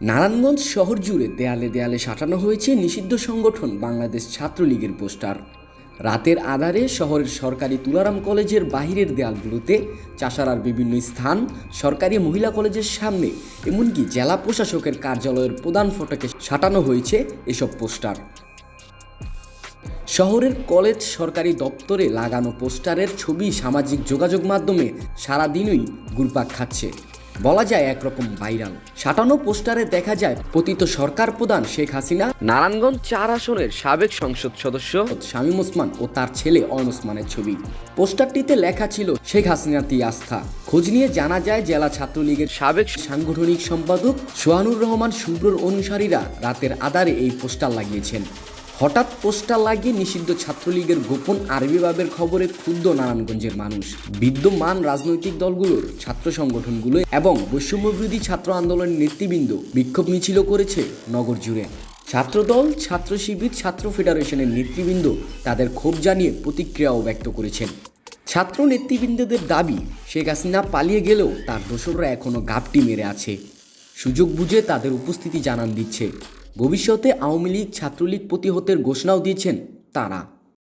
নারায়ণগঞ্জ শহর জুড়ে দেয়ালে দেয়ালে সাঁটানো হয়েছে নিষিদ্ধ সংগঠন বাংলাদেশ ছাত্রলীগের পোস্টার। রাতের আধারে শহরের সরকারি তুলারাম কলেজের বাহিরের দেয়ালগুলোতে চাষারার বিভিন্ন স্থান, সরকারি মহিলা কলেজের সামনে, এমনকি জেলা প্রশাসকের কার্যালয়ের প্রধান ফটকে সাঁটানো হয়েছে এসব পোস্টার। শহরের কলেজ সরকারি দপ্তরে লাগানো পোস্টারের ছবি সামাজিক যোগাযোগ মাধ্যমে সারাদিনই ঘুরপাক খাচ্ছে। বলা যায় একরকম ভাইরাল। সাটানো পোস্টারে দেখা যায় পতিত সরকার প্রধান শেখ হাসিনা নারায়ণগঞ্জ চার আসনের সাবেক সংসদ সদস্য। শামীম ওসমান ও তার ছেলে অয়ন ওসমানের ছবি। পোস্টারটিতে লেখা ছিল শেখ হাসিনাতি আস্থা। খোঁজ নিয়ে জানা যায় জেলা ছাত্রলীগের সাবেক সাংগঠনিক সম্পাদক সোহানুর রহমান শুভ্রর অনুসারীরা রাতের আধারে এই পোস্টার লাগিয়েছেন। হঠাৎ পোস্টার লাগিয়ে নিষিদ্ধ ছাত্রলীগের গোপন আরবি বাবের খবরে ক্ষুব্ধ নারায়ণগঞ্জের মানুষ। বিদ্যমান রাজনৈতিক দলগুলোর ছাত্র সংগঠনগুলো এবং বৈষম্যবিরোধী ছাত্র আন্দোলনের নেতৃবৃন্দ বিক্ষোভ মিছিল করেছে নগর জুড়ে। ছাত্রদল ছাত্র শিবির ছাত্র ফেডারেশনের নেতৃবৃন্দ তাদের ক্ষোভ জানিয়ে প্রতিক্রিয়াও ব্যক্ত করেছেন। ছাত্র নেতৃবৃন্দদের দাবি, শেখ হাসিনা পালিয়ে গেলেও তার দোসররা এখনও গাপটি মেরে আছে। সুযোগ বুঝে তাদের উপস্থিতি জানান দিচ্ছে। ভবিষ্যতে আওয়ামী লীগ ছাত্রলীগ প্রতিহতের ঘোষণাও দিয়েছেন তারা।